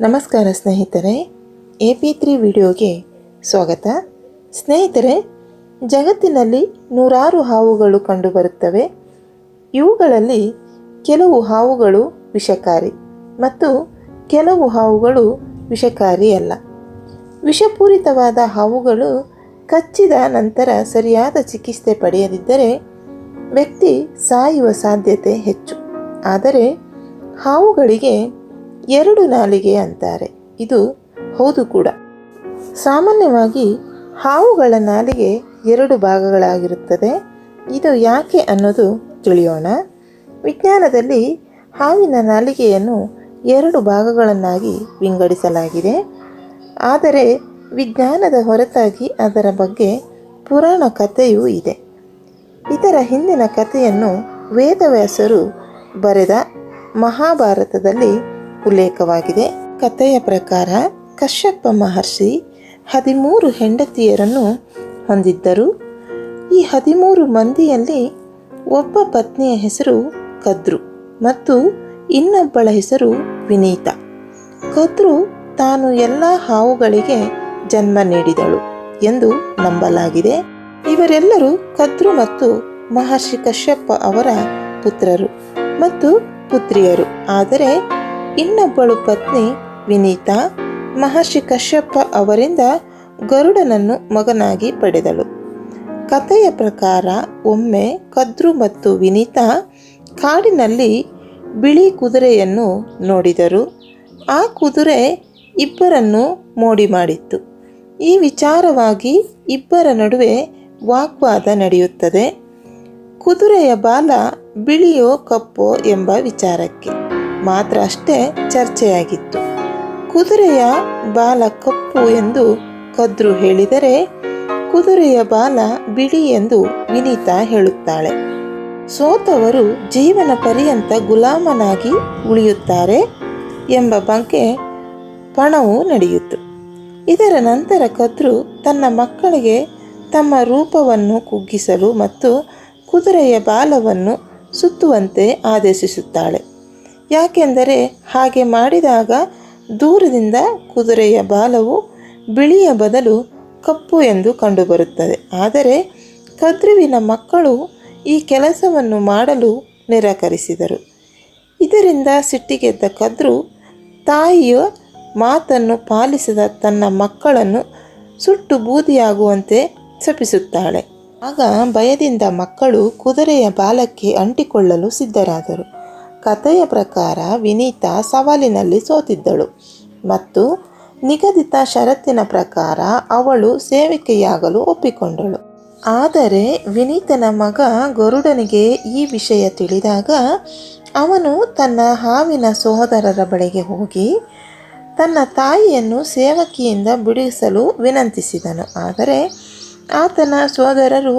ನಮಸ್ಕಾರ ಸ್ನೇಹಿತರೆ, A P three ವಿಡಿಯೋಗೆ ಸ್ವಾಗತ. ಸ್ನೇಹಿತರೆ, ಜಗತ್ತಿನಲ್ಲಿ ನೂರಾರು ಹಾವುಗಳು ಕಂಡುಬರುತ್ತವೆ. ಇವುಗಳಲ್ಲಿ ಕೆಲವು ಹಾವುಗಳು ವಿಷಕಾರಿ ಮತ್ತು ಕೆಲವು ಹಾವುಗಳು ವಿಷಕಾರಿಯಲ್ಲ ವಿಷಪೂರಿತವಾದ ಹಾವುಗಳು ಕಚ್ಚಿದ ನಂತರ ಸರಿಯಾದ ಚಿಕಿತ್ಸೆ ಪಡೆಯದಿದ್ದರೆ ವ್ಯಕ್ತಿ ಸಾಯುವ ಸಾಧ್ಯತೆ ಹೆಚ್ಚು. ಆದರೆ ಹಾವುಗಳಿಗೆ ಎರಡು ನಾಲಿಗೆ ಅಂತಾರೆ. ಇದು ಹೌದು ಕೂಡ. ಸಾಮಾನ್ಯವಾಗಿ ಹಾವುಗಳ ನಾಲಿಗೆ ಎರಡು ಭಾಗಗಳಾಗಿರುತ್ತದೆ. ಇದು ಯಾಕೆ ಅನ್ನೋದು ತಿಳಿಯೋಣ. ವಿಜ್ಞಾನದಲ್ಲಿ ಹಾವಿನ ನಾಲಿಗೆಯನ್ನು ಎರಡು ಭಾಗಗಳನ್ನಾಗಿ ವಿಂಗಡಿಸಲಾಗಿದೆ. ಆದರೆ ವಿಜ್ಞಾನದ ಹೊರತಾಗಿ ಅದರ ಬಗ್ಗೆ ಪುರಾಣ ಕಥೆಯೂ ಇದೆ. ಇದರ ಹಿಂದಿನ ಕಥೆಯನ್ನು ವೇದವ್ಯಾಸರು ಬರೆದ ಮಹಾಭಾರತದಲ್ಲಿ ಉಲ್ಲೇಖವಾಗಿದೆ. ಕಥೆಯ ಪ್ರಕಾರ ಕಶ್ಯಪ ಮಹರ್ಷಿ ಹದಿಮೂರು ಹೆಂಡತಿಯರನ್ನು ಹೊಂದಿದ್ದರು. ಈ ಹದಿಮೂರು ಮಂದಿಯಲ್ಲಿ ಒಬ್ಬ ಪತ್ನಿಯ ಹೆಸರು ಕದ್ರು ಮತ್ತು ಇನ್ನೊಬ್ಬಳ ಹೆಸರು ವಿನೀತ. ಕದ್ರು ತಾನು ಎಲ್ಲ ಹಾವುಗಳಿಗೆ ಜನ್ಮ ನೀಡಿದಳು ಎಂದು ನಂಬಲಾಗಿದೆ. ಇವರೆಲ್ಲರೂ ಕದ್ರು ಮತ್ತು ಮಹರ್ಷಿ ಕಶ್ಯಪ ಅವರ ಪುತ್ರರು ಮತ್ತು ಪುತ್ರಿಯರು. ಆದರೆ ಇನ್ನೊಬ್ಬಳು ಪತ್ನಿ ವಿನೀತಾ, ಮಹರ್ಷಿ ಕಶ್ಯಪ್ಪ ಅವರಿಂದ ಗರುಡನನ್ನು ಮಗನಾಗಿ ಪಡೆದಳು. ಕಥೆಯ ಪ್ರಕಾರ ಒಮ್ಮೆ ಕದ್ರು ಮತ್ತು ವಿನೀತಾ ಕಾಡಿನಲ್ಲಿ ಬಿಳಿ ಕುದುರೆಯನ್ನು ನೋಡಿದರು. ಆ ಕುದುರೆ ಇಬ್ಬರನ್ನು ಮೋಡಿ ಮಾಡಿತ್ತು. ಈ ವಿಚಾರವಾಗಿ ಇಬ್ಬರ ನಡುವೆ ವಾಗ್ವಾದ ನಡೆಯುತ್ತದೆ. ಕುದುರೆಯ ಬಾಲ ಬಿಳಿಯೋ ಕಪ್ಪೋ ಎಂಬ ವಿಚಾರಕ್ಕೆ. ಮಾತ್ರ ಅಷ್ಟೇ ಚರ್ಚೆಯಾಗಿತ್ತು. ಕುದುರೆಯ ಬಾಲ ಕಪ್ಪು ಎಂದು ಕದ್ರು ಹೇಳಿದರೆ ಕುದುರೆಯ ಬಾಲ ಬಿಳಿ ಎಂದು ವಿನೀತಾ ಹೇಳುತ್ತಾಳೆ. ಸೋತವರು ಜೀವನ ಪರ್ಯಂತ ಗುಲಾಮನಾಗಿ ಉಳಿಯುತ್ತಾರೆ ಎಂಬ ಬಗ್ಗೆ ಪಣವು ನಡೆಯಿತು. ಇದರ ನಂತರ ಕದ್ರು ತನ್ನ ಮಕ್ಕಳಿಗೆ ತಮ್ಮ ರೂಪವನ್ನು ಕುಗ್ಗಿಸಲು ಮತ್ತು ಕುದುರೆಯ ಬಾಲವನ್ನು ಸುತ್ತುವಂತೆ ಆದೇಶಿಸುತ್ತಾಳೆ. ಯಾಕೆಂದರೆ ಹಾಗೆ ಮಾಡಿದಾಗ ದೂರದಿಂದ ಕುದುರೆಯ ಬಾಲವು ಬಿಳಿಯ ಬದಲು ಕಪ್ಪು ಎಂದು ಕಂಡುಬರುತ್ತದೆ. ಆದರೆ ಕದ್ರುವಿನ ಮಕ್ಕಳು ಈ ಕೆಲಸವನ್ನು ಮಾಡಲು ನಿರಾಕರಿಸಿದರು. ಇದರಿಂದ ಸಿಟ್ಟಿಗೆದ್ದ ಕದ್ರು ತಾಯಿಯ ಮಾತನ್ನು ಪಾಲಿಸದ ತನ್ನ ಮಕ್ಕಳನ್ನು ಸುಟ್ಟು ಬೂದಿಯಾಗುವಂತೆ ಶಪಿಸುತ್ತಾಳೆ. ಆಗ ಭಯದಿಂದ ಮಕ್ಕಳು ಕುದುರೆಯ ಬಾಲಕ್ಕೆ ಅಂಟಿಕೊಳ್ಳಲು ಸಿದ್ಧರಾದರು. ಕಥೆಯ ಪ್ರಕಾರ ವಿನೀತಾ ಸವಾಲಿನಲ್ಲಿ ಸೋತಿದ್ದಳು ಮತ್ತು ನಿಗದಿತ ಷರತ್ತಿನ ಪ್ರಕಾರ ಅವಳು ಸೇವಿಕೆಯಾಗಲು ಒಪ್ಪಿಕೊಂಡಳು. ಆದರೆ ವಿನೀತನ ಮಗ ಗರುಡನಿಗೆ ಈ ವಿಷಯ ತಿಳಿದಾಗ ಅವನು ತನ್ನ ಹಾವಿನ ಸಹೋದರರ ಬಳಿಗೆ ಹೋಗಿ ತನ್ನ ತಾಯಿಯನ್ನು ಸೇವಕಿಯಿಂದ ಬಿಡಿಸಲು ವಿನಂತಿಸಿದನು. ಆದರೆ ಆತನ ಸಹೋದರರು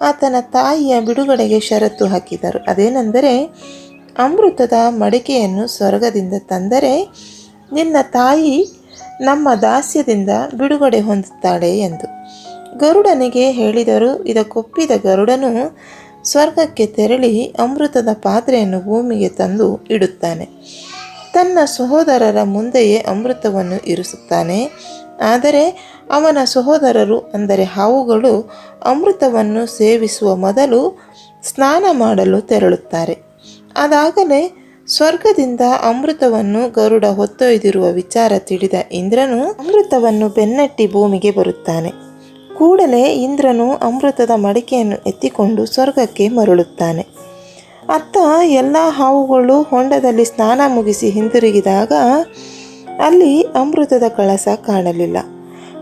ಆತನ ತಾಯಿಯ ಬಿಡುಗಡೆಗೆ ಷರತ್ತು ಹಾಕಿದರು. ಅದೇನೆಂದರೆ ಅಮೃತದ ಮಡಿಕೆಯನ್ನು ಸ್ವರ್ಗದಿಂದ ತಂದರೆ ನಿನ್ನ ತಾಯಿ ನಮ್ಮ ದಾಸ್ಯದಿಂದ ಬಿಡುಗಡೆ ಹೊಂದುತ್ತಾಳೆ ಎಂದು. ಗರುಡನಿಗೆ ಹೇಳಿದರು ಇದಕ್ಕೊಪ್ಪಿದ ಗರುಡನು ಸ್ವರ್ಗಕ್ಕೆ ತೆರಳಿ ಅಮೃತದ ಪಾತ್ರೆಯನ್ನು ಭೂಮಿಗೆ ತಂದು ಇಡುತ್ತಾನೆ. ತನ್ನ ಸಹೋದರರ ಮುಂದೆಯೇ ಅಮೃತವನ್ನು ಇರಿಸುತ್ತಾನೆ. ಆದರೆ ಅವನ ಸಹೋದರರು, ಅಂದರೆ ಹಾವುಗಳು, ಅಮೃತವನ್ನು ಸೇವಿಸುವ ಮೊದಲು ಸ್ನಾನ ಮಾಡಲು ತೆರಳುತ್ತಾರೆ. ಅದಾಗಲೇ ಸ್ವರ್ಗದಿಂದ ಅಮೃತವನ್ನು ಗರುಡ ಹೊತ್ತೊಯ್ದಿರುವ ವಿಚಾರ ತಿಳಿದ ಇಂದ್ರನು ಅಮೃತವನ್ನು ಬೆನ್ನಟ್ಟಿ ಭೂಮಿಗೆ ಬರುತ್ತಾನೆ. ಕೂಡಲೇ ಇಂದ್ರನು ಅಮೃತದ ಮಡಿಕೆಯನ್ನು ಎತ್ತಿಕೊಂಡು ಸ್ವರ್ಗಕ್ಕೆ ಮರಳುತ್ತಾನೆ. ಅತ್ತ ಎಲ್ಲ ಹಾವುಗಳು ಹೊಂಡದಲ್ಲಿ ಸ್ನಾನ ಮುಗಿಸಿ ಹಿಂದಿರುಗಿದಾಗ ಅಲ್ಲಿ ಅಮೃತದ ಕಳಸ ಕಾಣಲಿಲ್ಲ.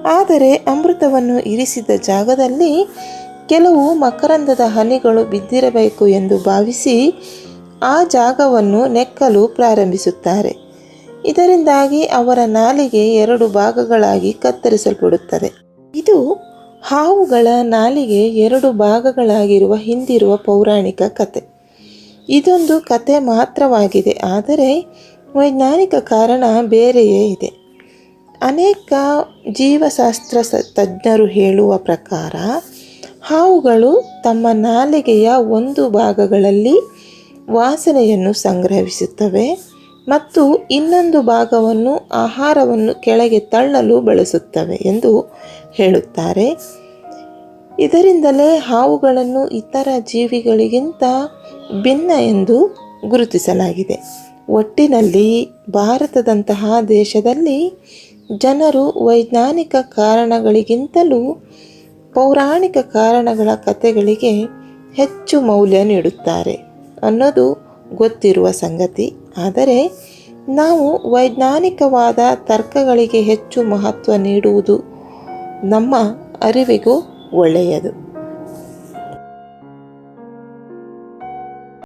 ಆದರೆ ಅಮೃತವನ್ನು ಇರಿಸಿದ ಜಾಗದಲ್ಲಿ ಕೆಲವು ಮಕರಂದದ ಹನಿಗಳು ಬಿದ್ದಿರಬೇಕು ಎಂದು ಭಾವಿಸಿ ಆ ಜಾಗವನ್ನು ನೆಕ್ಕಲು ಪ್ರಾರಂಭಿಸುತ್ತಾರೆ. ಇದರಿಂದಾಗಿ ಅವರ ನಾಲಿಗೆ ಎರಡು ಭಾಗಗಳಾಗಿ ಕತ್ತರಿಸಲ್ಪಡುತ್ತದೆ. ಇದು ಹಾವುಗಳ ನಾಲಿಗೆ ಎರಡು ಭಾಗಗಳಾಗಿರುವ ಹಿಂದಿರುವ ಪೌರಾಣಿಕ ಕತೆ. ಇದೊಂದು ಕತೆ ಮಾತ್ರವಾಗಿದೆ, ಆದರೆ ವೈಜ್ಞಾನಿಕ ಕಾರಣ ಬೇರೆಯೇ ಇದೆ. ಅನೇಕ ಜೀವಶಾಸ್ತ್ರ ತಜ್ಞರು ಹೇಳುವ ಪ್ರಕಾರ, ಹಾವುಗಳು ತಮ್ಮ ನಾಲಿಗೆಯ ಒಂದು ಭಾಗಗಳಲ್ಲಿ ವಾಸನೆಯನ್ನು ಸಂಗ್ರಹಿಸುತ್ತವೆ ಮತ್ತು ಇನ್ನೊಂದು ಭಾಗವನ್ನು ಆಹಾರವನ್ನು ಕೆಳಗೆ ತಳ್ಳಲು ಬಳಸುತ್ತವೆ ಎಂದು ಹೇಳುತ್ತಾರೆ. ಇದರಿಂದಲೇ ಹಾವುಗಳನ್ನು ಇತರ ಜೀವಿಗಳಿಗಿಂತ ಭಿನ್ನ ಎಂದು ಗುರುತಿಸಲಾಗಿದೆ. ಒಟ್ಟಿನಲ್ಲಿ ಭಾರತದಂತಹ ದೇಶದಲ್ಲಿ ಜನರು ವೈಜ್ಞಾನಿಕ ಕಾರಣಗಳಿಗಿಂತಲೂ ಪೌರಾಣಿಕ ಕಾರಣಗಳ ಕಥೆಗಳಿಗೆ ಹೆಚ್ಚು ಮೌಲ್ಯ ನೀಡುತ್ತಾರೆ. ಅನ್ನೋದು ಗೊತ್ತಿರುವ ಸಂಗತಿ. ಆದರೆ ನಾವು ವೈಜ್ಞಾನಿಕವಾದ ತರ್ಕಗಳಿಗೆ ಹೆಚ್ಚು ಮಹತ್ವ ನೀಡುವುದು ನಮ್ಮ ಅರಿವಿಗೂ ಒಳ್ಳೆಯದು.